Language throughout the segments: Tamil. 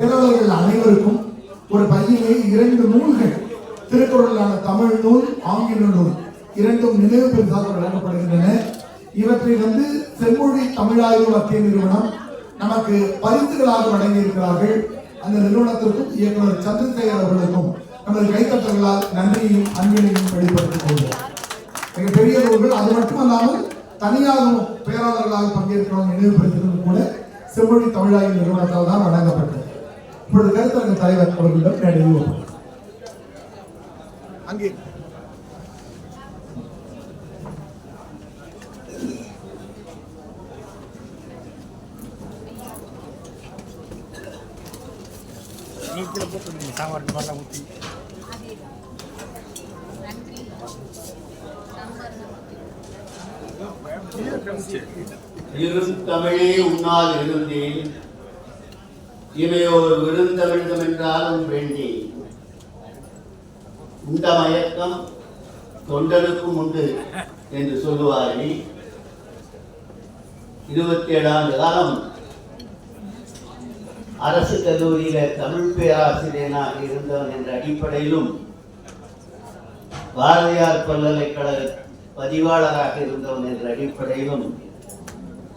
பேரவர்கள் அனைவருக்கும் ஒரு பையிலே இரண்டு நூல்கள். திருக்குறளான தமிழ் நூல் ஆங்கில நூல். இரண்டும் நினைவு பெருசாக வழங்கப்படுகின்றன. இவற்றை வந்து செம்மொழி தமிழாய்வு மத்திய நிறுவனம் நமக்கு பரிசுகளாக வழங்கி இருக்கிறார்கள் அந்த நிறுவனத்திற்கும் இயக்குனர் சந்திரசேகர் அவர்களுக்கும் நமது கைத்தட்டங்களால் நன்றியையும் அன்பினையும் வெளிப்படுத்திக் கொள்வோம். மிக நூல்கள் அது மட்டுமல்லாமல் தனியாகவும் பேராளர்களாக பங்கேற்கிறோம் நினைவு பரிசுகளும் கூட செம்மொழி தமிழாய்வு நிறுவனத்தால் தான் வழங்கப்பட்டது. இப்பொழுது கருத்தரங்க தலைவர் அவர்களிடம் ஒப்படைக்கிறேன். அங்கே சாம்பார் நல்லா ஊற்றி இருந்தமிழே உன்னால் இருந்தேன் இவையோர் விருந்த வேண்டும் என்றாலும் வேண்டி இந்த மயக்கம் தொண்டனுக்கும் உண்டு என்று சொல்லுவார்கள் இருபத்தி ஏழாண்டு காலம் அரசு கல்லூரியில தமிழ் பேராசிரியனாக இருந்தவன் என்ற அடிப்படையிலும் பாரதியார் பல்கலைக்கழக பதிவாளராக இருந்தவன் என்ற அடிப்படையிலும்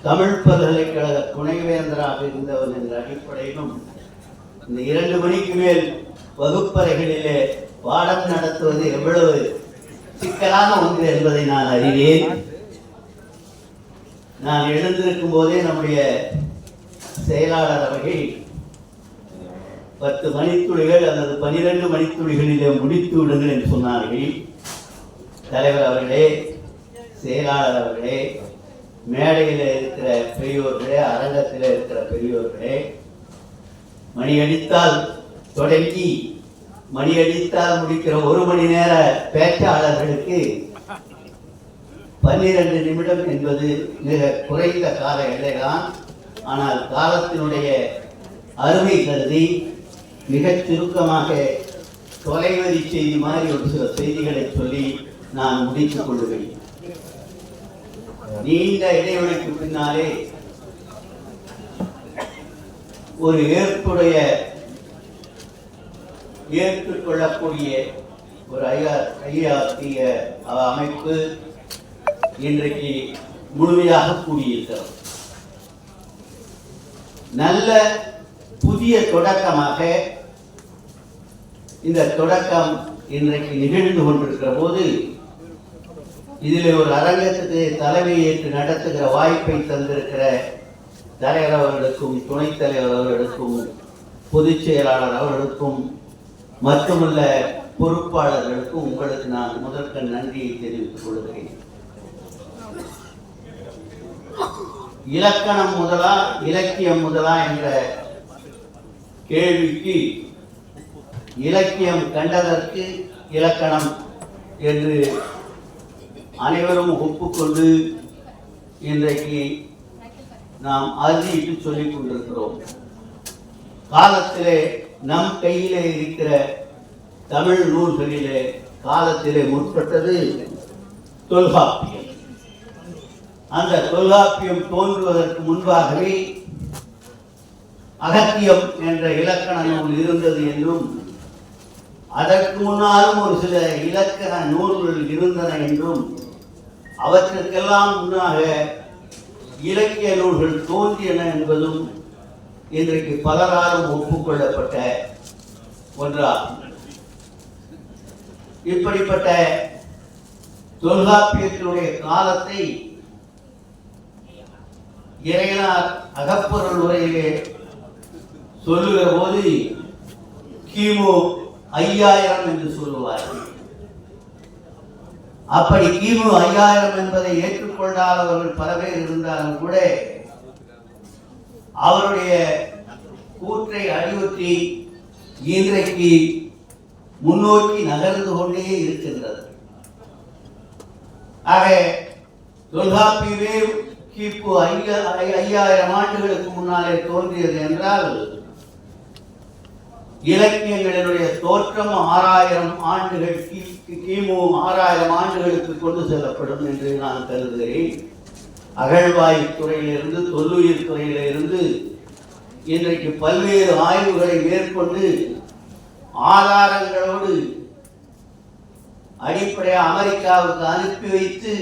தமிழ் பல்கலைக்கழக துணைவேந்தராக இருந்தவன் என்ற அடிப்படையிலும் இந்த இரண்டு மணிக்கு மேல் வகுப்பறைகளிலே பாடம் நடத்துவது எவ்வளவு சிக்கலான ஒன்று என்பதை நான் அறிவேன். நான் எழுந்திருக்கும் போதே நம்முடைய செயலாளர் அவர்கள் பத்து மணித்துளிகள் அல்லது பனிரெண்டு மணித்துளிகளிலே முடித்து விடுங்கள் என்று சொன்னார்கள். தலைவர் அவர்களே செயலாளர் அவர்களே மேடையில் இருக்கிற பெரியோர்களே அரங்கத்தில் இருக்கிற பெரியோர்களே மணி அடித்தால் தொடங்கி மணி அடித்தால் முடிக்கிற ஒரு மணி நேர பேச்சாளர்களுக்கு பன்னிரண்டு நிமிடம் என்பது மிக குறைந்த கால எல்லைதான். ஆனால் காலத்தினுடைய அருமை கருதி மிகச் சுருக்கமாக தொலைவரி செய்தி மாதிரி ஒரு சில செய்திகளை சொல்லி நான் முடித்துக் கொள்ளுவேன் நீண்ட இடைவெளிக்கு பின்னாலே ஒரு ஏற்புடைய ஏற்றுக்கொள்ளக்கூடிய ஒரு ஐயா ஐயாத்திய அமைப்பு இன்றைக்கு முழுமையாக கூடியிருக்கிறது. நல்ல புதிய தொடக்கமாக இந்த தொடக்கம் இன்றைக்கு நிகழ்ந்து கொண்டிருக்கிற போது இதில் ஒரு அரங்கத்துக்கு தலைமை ஏற்று நடத்துகிற வாய்ப்பை தந்திருக்கிற தலைவர் அவர்களுக்கும் துணைத் தலைவர் அவர்களுக்கும் பொதுச் செயலாளர் அவர்களுக்கும் மட்டுமல்ல பொறுப்பாளர்களுக்கும் உங்களுக்கு நான் முதற்க நன்றியை தெரிவித்துக் கொள்கிறேன். இலக்கணம் முதலா இலக்கியம் முதலா என்ற கேள்விக்கு இலக்கியம் கண்டதற்கு இலக்கணம் என்று அனைவரும் ஒப்புக்கொண்டு இன்றைக்கு நாம் அறுதியிட்டு சொல்லிக் கொண்டிருக்கிறோம். காலத்திலே நம் கையிலே இருக்கிற தமிழ் நூல்களிலே காலத்திலே முற்பட்டது தொல்காப்பியம். அந்த தொல்காப்பியம் தோன்றுவதற்கு முன்பாகவே அகத்தியம் என்ற இலக்கண நூல் இருந்தது என்றும் அதற்கு முன்னாலும் ஒரு சில இலக்கண நூல்கள் இருந்தன என்றும் அவற்றுக்கெல்லாம் முன்னாக இலக்கிய நூல்கள் தோன்றியன என்பதும் இன்றைக்கு பலராலும் ஒப்புக்கொள்ளப்பட்ட ஒன்றாகும். இப்படிப்பட்ட தொல்காப்பியத்தினுடைய காலத்தை இறையனார் அகப்பொருள் உரையிலே சொல்லுகிற போது கிமு ஐயாயிரம் என்று சொல்லுவார்கள். அப்படி கிமு ஐயாயிரம் என்பதை ஏற்றுக்கொள்ளாதவர்கள் பல பேர் இருந்தாலும் கூட அவருடைய கூற்றை அடிவுற்றி இன்றைக்கு முன்னோக்கி நகர்ந்து கொண்டே இருக்கின்றது. ஆக தொல்காப்பியமே கிபு ஐயா ஐ- ஐயாயிரம் ஆண்டுகளுக்கு முன்னாலே தோன்றியது என்றால் இலக்கியங்களினுடைய தோற்றம் ஆறாயிரம் ஆண்டுகள் கி- கிமு ஆறாயிரம் ஆண்டுகளுக்கு கொண்டு செல்லப்படும் என்று நான் கருதுகிறேன். அகழ்வாய் துறையிலிருந்து தொல்லுயிர் துறையிலிருந்து இன்றைக்கு பல்வேறு ஆய்வுகளை மேற்கொண்டு ஆதாரங்களோடு அடிப்படையாக அமெரிக்காவுக்கு அனுப்பி வைத்து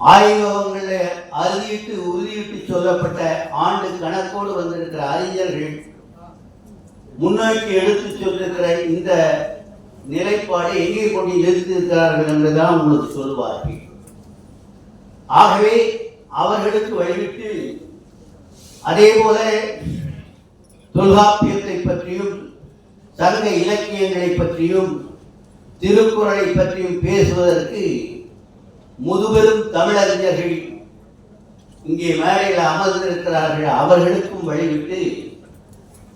ஆய்வகங்களில் அறுதியிட்டு உறுதியிட்டு சொல்லப்பட்ட ஆண்டு கணக்கோடு வந்திருக்கிற அறிஞர்கள் முன்னோக்கி எடுத்து சொல்லிருக்கிற இந்த நிலைப்பாடை எங்கே கொண்டு நிறுத்தியிருக்கிறார்கள் என்றுதான் உங்களுக்கு சொல்வார்கள் ஆகவே அவர்களுக்கு வழிவிட்டு அதே போல தொல்காப்பியத்தை பற்றியும் சங்க இலக்கியங்களை பற்றியும் திருக்குறளை பற்றியும் பேசுவதற்கு முதுபெரும் தமிழறிஞர்கள் இங்கே மேடையில் அமர்ந்திருக்கிறார்கள். அவர்களுக்கும் வழிவிட்டு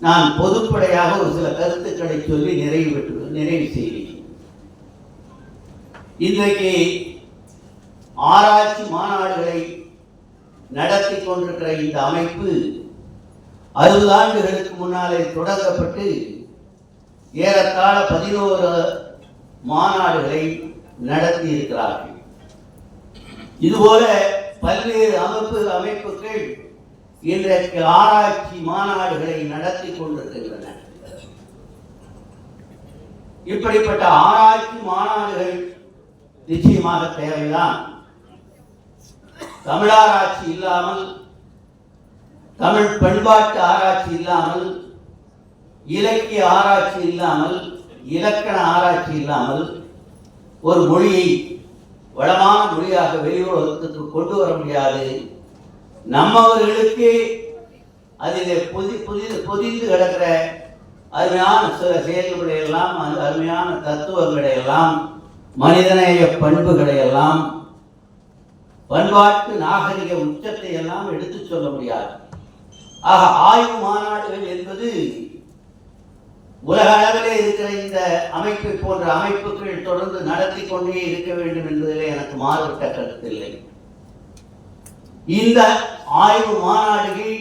நான் பொதுப்படையாக ஒரு சில கருத்துக்களை சொல்லி நிறைவு பெற்று நிறைவு செய்கிறேன் இன்றைக்கு ஆராய்ச்சி மாநாடுகளை நடத்தி கொண்டிருக்கிற இந்த அமைப்பு அறுபது ஆண்டுகளுக்கு முன்னாலே தொடங்கப்பட்டு ஏறத்தாழ பதினோரு மாநாடுகளை நடத்தி இருக்கிறார்கள். இதுபோல பல்வேறு அமைப்பு அமைப்புகள் இன்றைக்கு ஆராய்ச்சி மாநாடுகளை நடத்தி கொண்டிருக்கின்றன. இப்படிப்பட்ட ஆராய்ச்சி மாநாடுகள் நிச்சயமாக தேவைதான். தமிழாராய்ச்சி இல்லாமல் தமிழ் பண்பாட்டு ஆராய்ச்சி இல்லாமல் இலக்கிய ஆராய்ச்சி இல்லாமல் இலக்கண ஆராய்ச்சி இல்லாமல் ஒரு மொழியை வளமான மொழியாக வெளியுலகத்துக்கு கொண்டு வர முடியாது. நம்மவர்களுக்கு அதில் புதி புதி புதிந்து கிடக்கிற அருமையான சில செயல்களை எல்லாம் அந்த அருமையான தத்துவங்களையெல்லாம் மனிதநேய பண்புகளை எல்லாம் பண்பாட்டு நாகரிக உச்சத்தை எல்லாம் எடுத்துச் சொல்ல முடியாது. ஆக ஆய்வு மாநாடுகள் என்பது உலக அளவிலே இருக்கிற இந்த அமைப்பு போன்ற அமைப்புகள் தொடர்ந்து நடத்தி கொண்டே இருக்க வேண்டும் என்பதிலே எனக்கு மாறுபட்ட கருத்தில்லை இந்த ஆய்வு மாநாடுகள்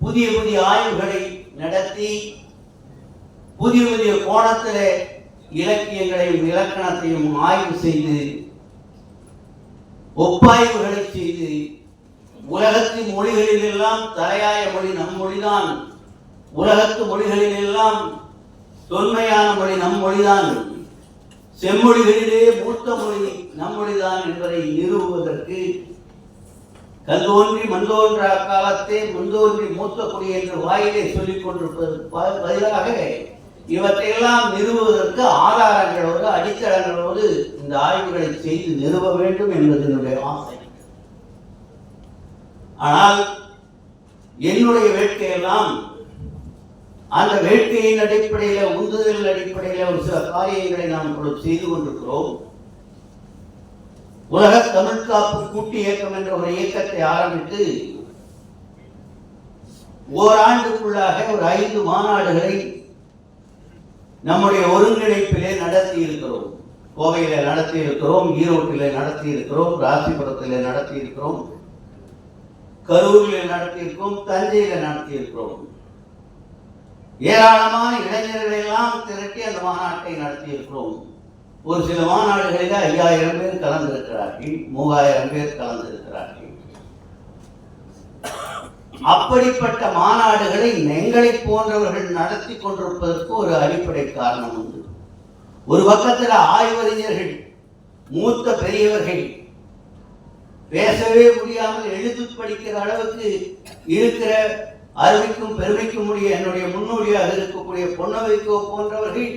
புதிய புதிய ஆய்வுகளை நடத்தி புதிய புதிய கோணத்தில் இலக்கியங்களையும் இலக்கணத்தையும் ஆய்வு செய்து ஒப்பாய்வுகளை செய்து உலகத்தின் மொழிகளில் எல்லாம் தலையாய மொழி நம் மொழிதான் உலகத்து மொழிகளில் எல்லாம் தொன்மையான மொழி நம் மொழிதான் செம்மொழிகளிலே மூத்த மொழி நம் மொழிதான் என்பதை நிறுவுவதற்கு கல்லோன்றி மண்தோன்ற காலத்தே முந்தோன்றி மூத்த குடி என்று வாயிலை சொல்லிக் கொண்டிருப்பதற்கு பதிலாக இவற்றையெல்லாம் நிறுவுவதற்கு ஆதாரங்களோடு அடித்தளங்களோடு இந்த ஆய்வுகளை செய்து நிறுவ வேண்டும் என்பது என்னுடைய ஆசை. ஆனால் என்னுடைய வேட்கையெல்லாம் அந்த வேட்கையின் அடிப்படையில் உந்துதல் அடிப்படையில் ஒரு சில காரியங்களை நாம் செய்து கொண்டிருக்கிறோம். உலக தமிழ் காப்பு கூட்டு இயக்கம் என்ற ஒரு இயக்கத்தை ஆரம்பித்து ஓராண்டுக்குள்ளாக ஒரு ஐந்து மாநாடுகளை நம்முடைய ஒருங்கிணைப்பிலே நடத்தி இருக்கிறோம் கோவையில நடத்தி இருக்கிறோம் ஈரோட்டில நடத்தி இருக்கிறோம் ராசிபுரத்திலே நடத்தி இருக்கிறோம் கரூரில் நடத்தி இருக்கிறோம் தஞ்சையில நடத்தி இருக்கிறோம் ஏராளமான இளைஞர்களெல்லாம் திரட்டி அந்த மாநாட்டை நடத்தி இருக்கிறோம் ஒரு சில மாநாடுகளில் ஐயாயிரம் பேர் கலந்திருக்கிறார்கள் மூவாயிரம் பேர் கலந்திருக்கிறார்கள். அப்படிப்பட்ட மாநாடுகளை எங்களை போன்றவர்கள் நடத்தி கொண்டிருப்பதற்கு ஒரு அடிப்படை காரணம் உண்டு. ஒரு பக்கத்தில் ஆய்வறிஞர்கள் மூத்த பெரியவர்கள் பேசவே முடியாமல் எழுத்து படிக்கிற அளவுக்கு இருக்கிற அறிவிக்கும் பெருமைக்கும் முடிய என்னுடைய முன்னோடியாக இருக்கக்கூடிய பொன்னவைக்கோ போன்றவர்கள்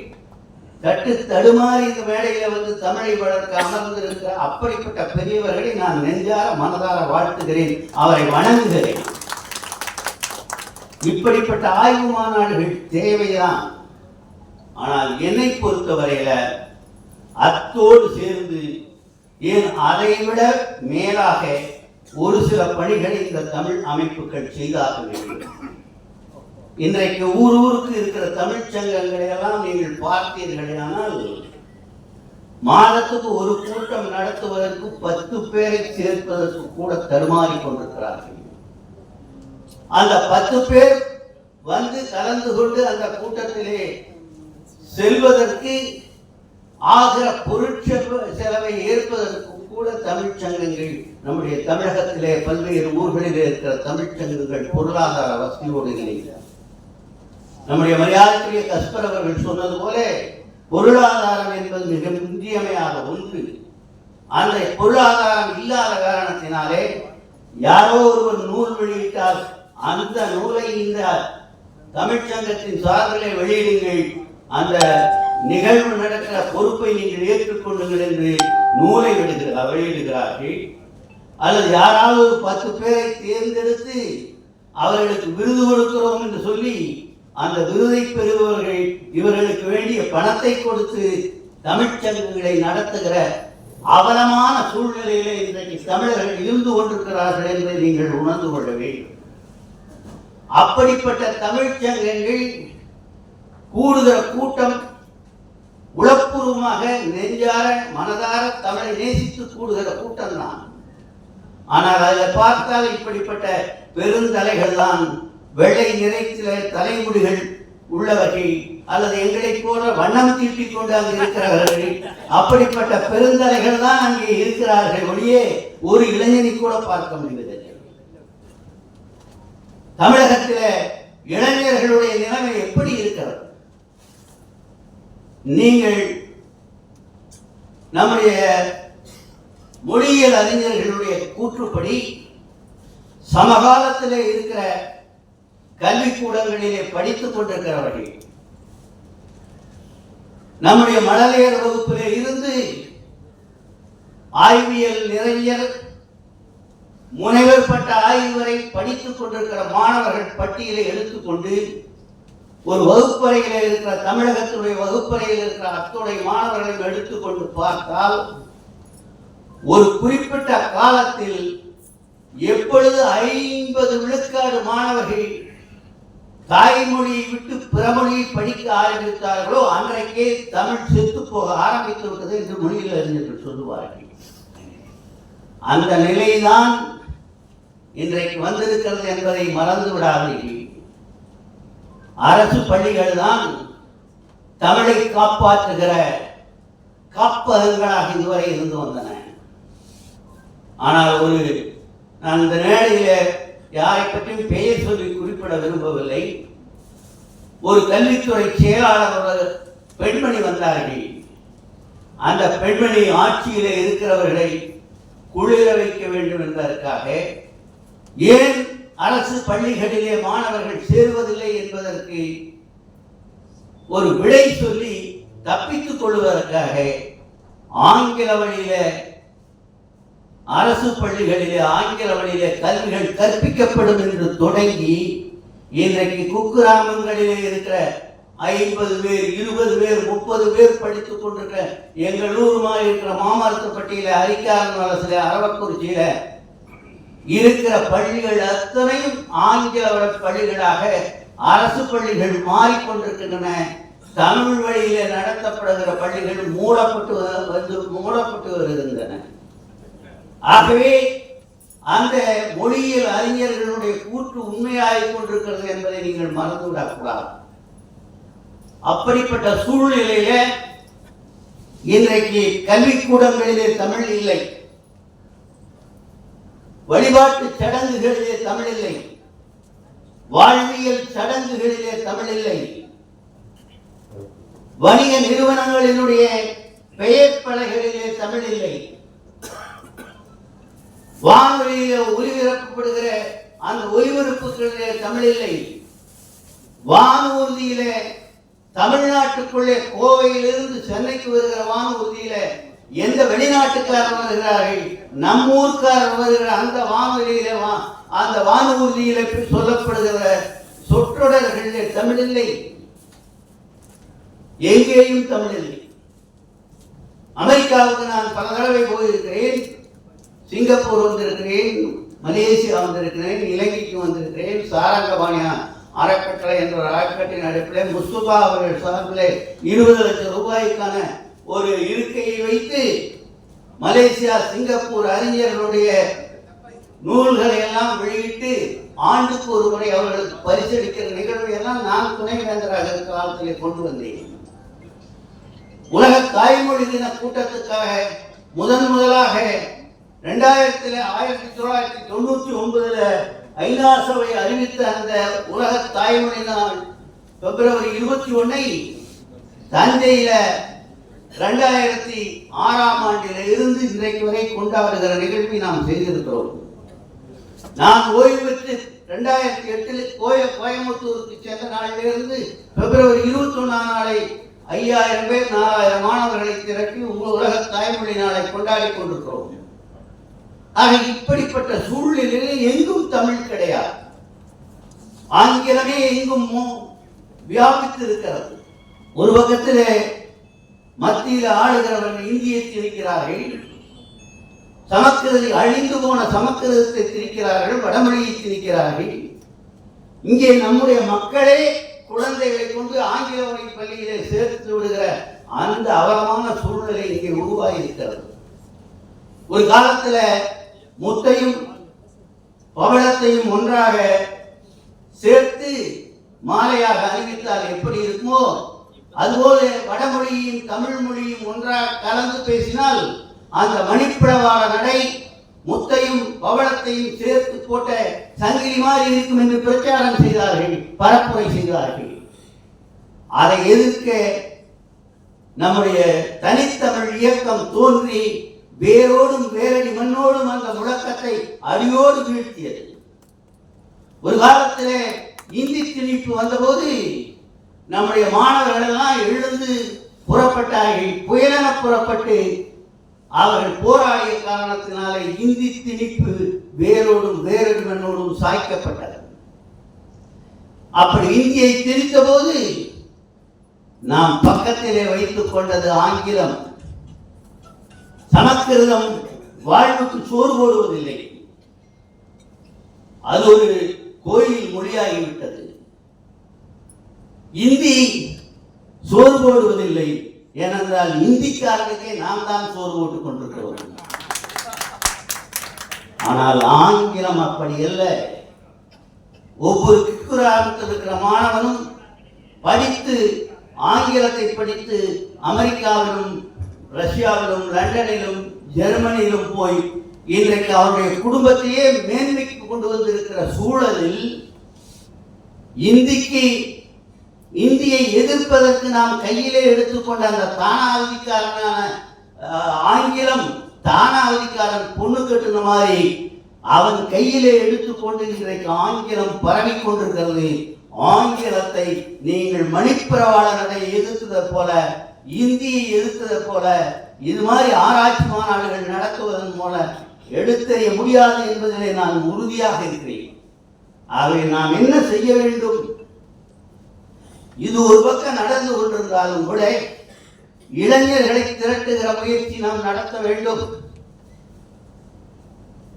தட்டு தடுமாறி இந்த மேடையில வந்து தமிழை வளர்க்க அமர்ந்திருக்கிற அப்படிப்பட்ட பெரியவர்களை நான் நெஞ்சார மனதார வாழ்த்துகிறேன். அவரை வணங்குகிறேன். இப்படிப்பட்ட ஆய்வு மாநாடுகள் தேவைதான். ஆனால் என்னை பொறுத்தவரையில அத்தோடு சேர்ந்து ஏன் அதை விட மேலாக ஒரு சில பணிகளை இந்த தமிழ் அமைப்புகள் செய்தாக வேண்டும். இன்றைக்கு ஊர் ஊருக்கு இருக்கிற தமிழ்ச்சங்கங்களை எல்லாம் நீங்கள் பார்த்தீர்களானால் மாதத்துக்கு ஒரு கூட்டம் நடத்துவதற்கு பத்து பேரை சேர்ப்பதற்கு கூட தடுமாறி கொண்டிருக்கிறார்கள். அந்த பத்து பேர் வந்து கலந்து கொண்டு அந்த கூட்டத்திலே செல்வதற்கு ஆகிற பொருட்செலவு செலவை ஏற்பதற்கு கூட தமிழ்ச்சங்கங்கள் நம்முடைய தமிழகத்திலே பல்வேறு ஊர்களிலே இருக்கிற தமிழ்ச்சங்கங்கள் பொருளாதார வசதியோடு இல்லை நம்முடைய மரியாதைக்குரிய கஸ்பர் அவர்கள் சொன்னது போல பொருளாதாரம் என்பது மிக இன்றியமையாத ஒன்று. அந்த பொருளாதாரம் இல்லாத காரணத்தினாலே யாரோ ஒருவர் நூல் வெளியிட்டால் அந்த நூலை இந்த தமிழ்ச்சங்கத்தின் சார்பிலே வெளியிடுங்கள். அந்த நிகழ்வு நடக்கிற பொறுப்பை நீங்கள் ஏற்றுக்கொள்ளுங்கள் என்று நூலை விடுகிறார் வெளியிடுகிறார்கள். அல்லது யாராவது ஒரு பத்து பேரை தேர்ந்தெடுத்து அவர்களுக்கு விருது கொடுக்கிறோம் என்று சொல்லி அந்த விருதை பெறுபவர்கள் இவர்களுக்கு வேண்டிய பணத்தை கொடுத்து தமிழ்ச்சங்கங்களை நடத்துகிற அவலமான சூழ்நிலையிலே இன்றைக்கு தமிழர்கள் இருந்து கொண்டிருக்கிறார்கள் என்பதை நீங்கள் உணர்ந்து கொள்ள வேண்டும். அப்படிப்பட்ட தமிழ்ச்சங்கங்கள் கூடுகிற கூட்டம் உளப்பூர்வமாக நெஞ்சார மனதார தமிழை நேசித்து கூடுகிற கூட்டம் தான் ஆனால் அதில் பார்த்தால் இப்படிப்பட்ட பெருந்தலைகள் தான் வெள்ளை நிறைத்தில தலைமுடிகள் உள்ளவர்கள் அல்லது எங்களைப் போல வண்ணம் தீட்டிக் கொண்டு இருக்கிறவர்கள் அப்படிப்பட்ட பெருந்தலைகள் தான் அங்கே இருக்கிறார்கள் ஒழியே ஒரு இளைஞனை கூட பார்க்க முடிவதில்லை. தமிழகத்தில இளைஞர்களுடைய நிலைமை எப்படி இருக்கிறது? நீங்கள் நம்முடைய மொழியியல் அறிஞர்களுடைய கூற்றுப்படி சமகாலத்தில் இருக்கிற கல்விக்கூடங்களிலே படித்துக் கொண்டிருக்கிறவர்கள் நம்முடைய மழலையர் வகுப்பிலே இருந்து ஆய்வியல் நிறைஞர் முனைவர் பட்ட ஆய்வு வரை படித்துக் கொண்டிருக்கிற மாணவர்கள் பட்டியலை எடுத்துக்கொண்டு ஒரு வகுப்பறையில் இருக்கிற தமிழகத்துடைய வகுப்பறையில் இருக்கிற அத்துடைய மாணவர்களை எடுத்துக்கொண்டு பார்த்தால் ஒரு குறிப்பிட்ட காலத்தில் எப்பொழுது ஐம்பது விழுக்காடு மாணவர்கள் தாய்மொழியை விட்டு பிறமொழியை படிக்க ஆரம்பித்தார்களோ அன்றைக்கே தமிழ் செத்து போக ஆரம்பித்து விட்டது என்று மொழியில் அறிஞர்கள் சொல்லுவார்கள். அந்த நிலைதான் இன்றைக்கு வந்திருக்கிறது என்பதை மறந்து விடாதீர்கள். அரசு பள்ளிகள் தான் தமிழை காப்பாற்றுகிற காப்பகங்களாக இதுவரை இருந்து வந்தன. ஆனால் ஒரு நான் இந்த நேரையில் யாரை பற்றியும் பெயர் சொல்லி குறிப்பிட விரும்பவில்லை. ஒரு கல்வித்துறை செயலாளர் ஒரு பெண்மணி வந்தார்கள். அந்த பெண்மணி ஆட்சியிலே இருக்கிறவர்களை குளிர வைக்க வேண்டும் என்பதற்காக ஏன் அரசு பள்ளிகளிலே மாணவர்கள் சேருவதில்லை என்பதற்கு ஒரு விடை சொல்லி தப்பித்துக் கொள்வதற்காக ஆங்கில வழியில அரசு பள்ளிகளிலே ஆங்கில வழியிலே கல்விகள் கற்பிக்கப்படும் என்று தொடங்கி இன்றைக்கு குக்கிராமங்களிலே இருக்கிற ஐம்பது பேர் இருபது பேர் முப்பது பேர் படித்துக் கொண்டிருக்கிற எங்கள் ஊருமா இருக்கிற மாமரத்துப்பட்டியில அரிக்காரன் வலசில அரவக்குறிச்சியில இருக்கிற பள்ளிகள் அத்தனையும் ஆங்கில பள்ளிகளாக அரசு பள்ளிகள் மாறிக்கொண்டிருக்கின்றன. தமிழ் வழியிலே நடத்தப்படுகிற பள்ளிகள் மூடப்பட்டு வந்து மூடப்பட்டு வருகின்றன. ஆகவே அந்த மொழியியல் அறிஞர்களுடைய கூற்று உண்மையாகிக் கொண்டிருக்கிறது என்பதை நீங்கள் மறந்துவிடக்கூடாது. அப்படிப்பட்ட சூழ்நிலையில இன்றைக்கு கல்விக்கூடங்களிலே தமிழ் இல்லை. வழிபாட்டு சடங்குகளிலே தமிழ் இல்லை. வாழ்வியல் சடங்குகளிலே தமிழ் இல்லை. வணிக நிறுவனங்களினுடைய பெயர் பலகைகளிலே தமிழ் இல்லை. வானொலியில ஒளிபரப்பப்படுகிற அந்த ஒளிபரப்புகளிலே தமிழ் இல்லை. வானூர்தியிலே தமிழ்நாட்டுக்குள்ளே கோவையிலிருந்து சென்னைக்கு வருகிற வானூர்தியில எந்த வெளிநாட்டுக்காரர் வருகிறார்கள்? நம் ஊர்க்காரர் வருகிற அந்த வானொலியில வா- அந்த வானூர்தியில சொல்லப்படுகிற சொற்றொடர்களிலே தமிழ் இல்லை. எங்கேயும் தமிழ் இல்லை. அமெரிக்காவுக்கு நான் பல தடவை போயிருக்கிறேன். சிங்கப்பூர் வந்திருக்கிறேன் மலேசியா வந்திருக்கிறேன் இலங்கைக்கு வந்திருக்கிறேன் சாரங்கபாணியா அறக்கட்டளை என்ற ஒரு அறக்கட்டின் அடிப்படையில் முஸ்துபா அவர்கள் சார்பில் இருபது லட்சம் ரூபாய்க்கான ஒரு இருக்கையை வைத்து மலேசியா சிங்கப்பூர் அறிஞர்களுடைய நூல்களை எல்லாம் வெளியிட்டு ஆண்டுக்கு ஒரு முறை அவர்களுக்கு பரிசளிக்கிற நிகழ்வை எல்லாம் நான் துணைவேந்தராக இருக்க காலத்திலே கொண்டு வந்தேன். உலக தாய்மொழி தின கூட்டத்துக்காக முதன் முதலாக ரெண்டாயிரத்துல ஆயிரத்தி தொள்ளாயிரத்தி தொண்ணூற்றி ஒன்பதுல ஐநா சபை அறிவித்த அந்த உலக தாய்மொழி நாள் பிப்ரவரி இருபத்தி ஒன்னை தஞ்சையில ரெண்டாயிரத்தி ஆறாம் ஆண்டில இருந்து இன்றைக்கு வரை கொண்டாடுகிற நிகழ்வை நாம் செய்திருக்கிறோம். நான் ஓய்வு பெற்று ரெண்டாயிரத்தி எட்டில் கோய கோயம்புத்தூருக்கு சேர்ந்த நாளிலிருந்து பிப்ரவரி இருபத்தி ஒன்றாம் நாளை ஐயாயிரம் பேர் நாலாயிரம் மாணவர்களை திரட்டி உங்கள் உலக தாய்மொழி நாளை கொண்டாடி கொண்டிருக்கிறோம். ஆக இப்படிப்பட்ட சூழ்நிலையில் எங்கும் தமிழ் கிடையாது. ஆங்கிலமே எங்கும் வியாபித்து இருக்கிறது ஒரு பக்கத்திலே மத்தியில் ஆளுகிறவர்கள் இந்தியை திணிக்கிறார்கள் சமஸ்கிருதி அழிந்து போன சமஸ்கிருதத்தை திணிக்கிறார்கள் வடமொழியை திணிக்கிறார்கள். இங்கே நம்முடைய மக்களே குழந்தைகளை கொண்டு ஆங்கில மொழி பள்ளியிலே சேர்த்து விடுகிற அந்த அவலமான சூழ்நிலை இங்கே உருவாகி இருக்கிறது ஒரு காலத்துல முத்தையும் பவளத்தையும் ஒன்றாக சேர்த்து மாலையாக அறிவித்தால் எப்படி இருக்குமோ அதுபோல வடமொழியும் தமிழ் மொழியும் ஒன்றாக கலந்து பேசினால் அந்த மணிப்பிரவாள நடை முத்தையும் பவளத்தையும் சேர்த்து போட்ட சங்கிலி மாதிரி இருக்கும் என்று பிரச்சாரம் செய்தார்கள் பரப்புரை செய்தார்கள். அதை எதிர்க்க நம்முடைய தனித்தமிழ் இயக்கம் தோன்றி வேரோடும் வேரடி மண்ணோடும் அந்த முழக்கத்தை அடியோடு வீழ்த்தியது. ஒரு காலத்திலே இந்தி திணிப்பு வந்தபோது நம்முடைய மாணவர்கள் எல்லாம் எழுந்து புறப்பட்டார்கள். புயலென புறப்பட்டு அவர்கள் போராடிய காரணத்தினாலே இந்தி திணிப்பு வேரோடும் வேரடி மண்ணோடும் சாய்க்கப்பட்டது. அப்படி இந்தியை திணித்த போது நாம் பக்கத்திலே வைத்துக் கொண்டது ஆங்கிலம். சமஸ்கிருதம் வாழ்வுக்கு சோறு போடுவதில்லை. அது ஒரு கோயில் மொழியாகிவிட்டது. இந்தி சோறு போடுவதில்லை. ஏனென்றால் இந்திக்காரனுக்கே நாம் தான் சோறு போட்டுக் கொண்டிருக்கிறோம். ஆனால் ஆங்கிலம் அப்படி அல்ல. ஒவ்வொரு கிக்குராமத்தில் இருக்கிற மாணவனும் படித்து ஆங்கிலத்தை படித்து அமெரிக்காவிலும் ரஷ்யாவிலும் லண்டனிலும் ஜெர்மனியிலும் போய் இன்றைக்கு அவருடைய குடும்பத்தையே மேன்மைக்கு கொண்டு வந்திருக்கிற சூழலில் இந்திக்கு இந்தியை எதிர்ப்பதற்கு நாம் கையிலே எடுத்துக்கொண்ட அந்த தானாவதிக்காரனான ஆங்கிலம் தானாவதிக்காரன் பொண்ணு கட்டுன மாதிரி அவன் கையிலே எடுத்துக்கொண்டு இன்றைக்கு ஆங்கிலம் பரவிக் கொண்டிருக்கிறது. ஆங்கிலத்தை நீங்கள் மணிப்பிரவாளனை எதிர்த்ததை போல இந்தியை எதிர்த்ததை போல இது மாதிரி ஆராய்ச்சி மாநாடுகள் நடத்துவதன் மூலம் எடுத்தறிய முடியாது என்பதிலே நான் உறுதியாக இருக்கிறேன். ஆகவே நாம் என்ன செய்ய வேண்டும்? இது ஒரு பக்கம் நடந்து கொண்டிருந்தாலும் கூட இளைஞர்களை திரட்டுகிற முயற்சி நாம் நடத்த வேண்டும்.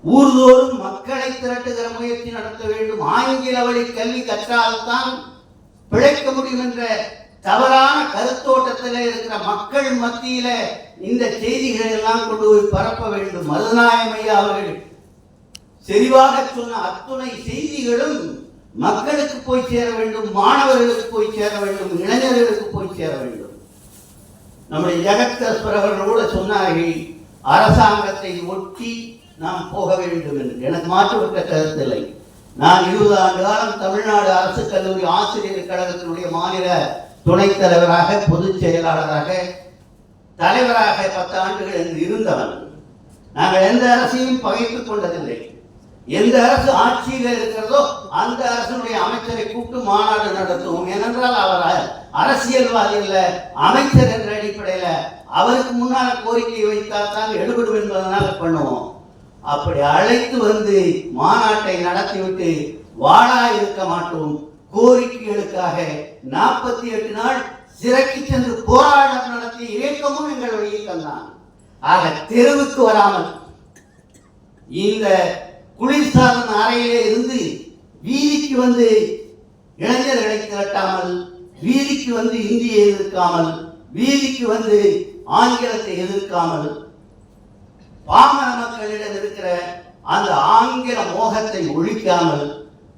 ஊர்தோறும் மக்களை திரட்டுகிற முயற்சி நடத்த வேண்டும். ஆங்கில வழி கல்வி கற்றால்தான் பிழைக்க முடியும் என்ற தவறான கருத்தோட்டத்தில் இருக்கிற மக்கள் மத்தியில இந்த செய்திகளை எல்லாம் கொண்டு போய் பரப்ப வேண்டும். மருதநாயமையா அவர்கள் செறிவாக சொன்ன அத்துணை செய்திகளும் மக்களுக்கு போய் சேர வேண்டும் மாணவர்களுக்கு போய் சேர வேண்டும் இளைஞர்களுக்கு போய் சேர வேண்டும். நம்முடைய ஜெகத்தஸ்வர் அவர்கள் கூட சொன்னார்கள் அரசாங்கத்தை ஒட்டி நாம் போக வேண்டும் என்று. எனக்கு மாற்றுவிட்ட கருத்தில்லை நான் இருபது ஆண்டு காலம் தமிழ்நாடு அரசு கல்லூரி ஆசிரியர் கழகத்தினுடைய மாநில துணைத் தலைவராக பொதுச் செயலாளராக தலைவராக பத்து ஆண்டுகள் என்று இருந்தவன். நாங்கள் எந்த அரசையும் பகைத்துக் கொண்டதில்லை. எந்த அரசு ஆட்சியில் இருக்கிறதோ அந்த அரசனுடைய அமைச்சரை கூப்பிட்டு மாநாடு நடத்துவோம். ஏனென்றால் அவர் அரசியல்வாதி இல்ல அமைச்சர் என்ற அடிப்படையில அவருக்கு முன்னால் கோரிக்கை வைத்தால் தான் எடுபடும் என்பதனால பண்ணுவோம். அப்படி அழைத்து வந்து மாநாட்டை நடத்திவிட்டு வாழா இருக்க மாட்டோம். கோரிக்கைகளுக்காக நாற்பத்தி எட்டு நாள் சிறைக்கு சென்று போராட்டம் நடத்திய இயக்கமும் எங்களுடைய இயக்கம்தான் ஆக தெருவுக்கு வராமல் இந்த குளிர்சாதன அறையிலே இருந்து வீதிக்கு வந்து இளைஞர்களை திரட்டாமல் வீதிக்கு வந்து இந்தியை எதிர்க்காமல் வீதிக்கு வந்து ஆங்கிலத்தை எதிர்க்காமல் பாமர மக்களிடம் இருக்கிற அந்த ஆங்கில மோகத்தை ஒழிக்காமல்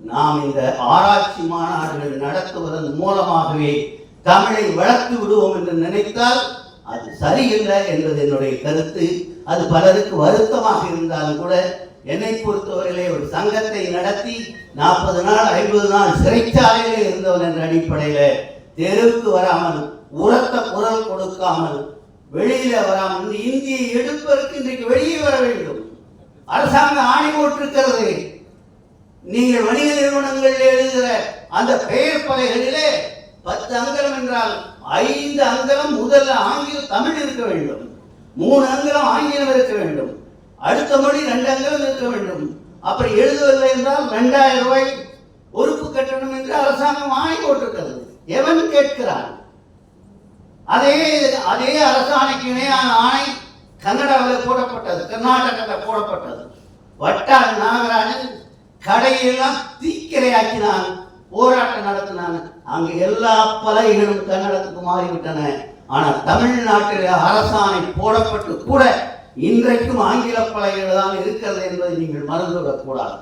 நாம் இந்த ஆராய்ச்சி மாநாடுகள் நடத்துவதன் மூலமாகவே தமிழை வளர்த்து விடுவோம் என்று நினைத்தால் அது சரியில்லை என்பது என்னுடைய கருத்து. அது பலருக்கு வருத்தமாக இருந்தாலும் கூட என்னை பொறுத்தவரையிலே ஒரு சங்கத்தை நடத்தி நாற்பது நாள் ஐம்பது நாள் சிறைச்சாலையிலே இருந்தவன் என்ற அடிப்படையில தெருவுக்கு வராமல் உரத்த குரல் கொடுக்காமல் வெளியில வராமல் இந்த இந்தியை எடுப்பதற்கு இன்றைக்கு வெளியே வர வேண்டும். அரசாங்கம் ஆணை போட்டிருக்கிறது. நீங்கள் வணிக நிறுவனங்கள் எழுதுகிற அந்த பெயர் பலகைகளிலே பத்து அங்கலம் என்றால் ஐந்து அங்கலம் முதல்ல ஆங்கிலம் தமிழ் இருக்க வேண்டும். மூணு அங்கலம் ஆங்கிலம் இருக்க வேண்டும். அடுத்த மொழி ரெண்டு அங்கலம் இருக்க வேண்டும். அப்படி எழுதவில்லை என்றால் ரெண்டாயிரம் ரூபாய் பொறுப்பு கட்டணம் என்று அரசாங்கம் ஆணை போட்டிருக்கிறது. எவன் கேட்கிறான்? அதே அதே அரசாணைக்கு இணையான ஆணை கன்னடாவில் போடப்பட்டது கர்நாடகத்தில் போடப்பட்டது. வட்டார் நாகராஜன் கடையெல்லாம் தீக்கிரையாக்கினான் போராட்டம் நடத்தினான். அங்கு எல்லா பலகைகளும் கன்னடத்துக்கு மாறிவிட்டன. ஆனால் தமிழ்நாட்டில் அரசாணை போடப்பட்டு கூட இன்றைக்கும் ஆங்கில பலகைகள் தான் இருக்கிறது என்பதை நீங்கள் மறந்துவிடக் கூடாது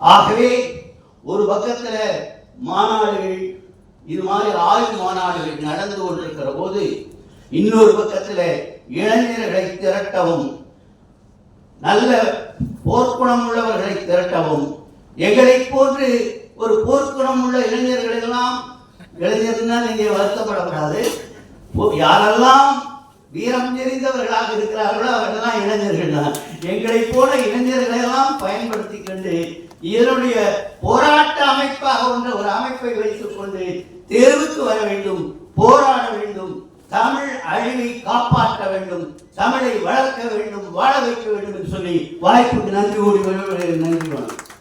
ஆகவே ஒரு பக்கத்தில் மாநாடுகள் இது மாதிரி ஆய்வு மாநாடுகள் நடந்து கொண்டிருக்கிற போது இன்னொரு பக்கத்தில் இளைஞர்களை திரட்டவும் நல்ல போர்க்குணம் உள்ளவர்களை திரட்டவும் எங்களை போன்று ஒரு போர்க்குணம் உள்ள இளைஞர்கள் எல்லாம் இளைஞர்னா நீங்க வருத்தப்படக்கூடாது. யாரெல்லாம் வீரம் தெரிந்தவர்களாக இருக்கிறார்களோ அவர்களெல்லாம் இளைஞர்கள் தான். எங்களை போல இளைஞர்களை எல்லாம் பயன்படுத்தி கொண்டு இதனுடைய போராட்ட அமைப்பாக ஒன்ற ஒரு அமைப்பை வைத்துக் கொண்டு தேர்வுக்கு வர வேண்டும் போராட வேண்டும் தமிழ் அழிவை காப்பாற்ற வேண்டும் தமிழை வளர்க்க வேண்டும் வாழ வைக்க வேண்டும் என்று சொல்லி வாய்ப்புக்கு நன்றி கூடி நன்றி வணக்கம்.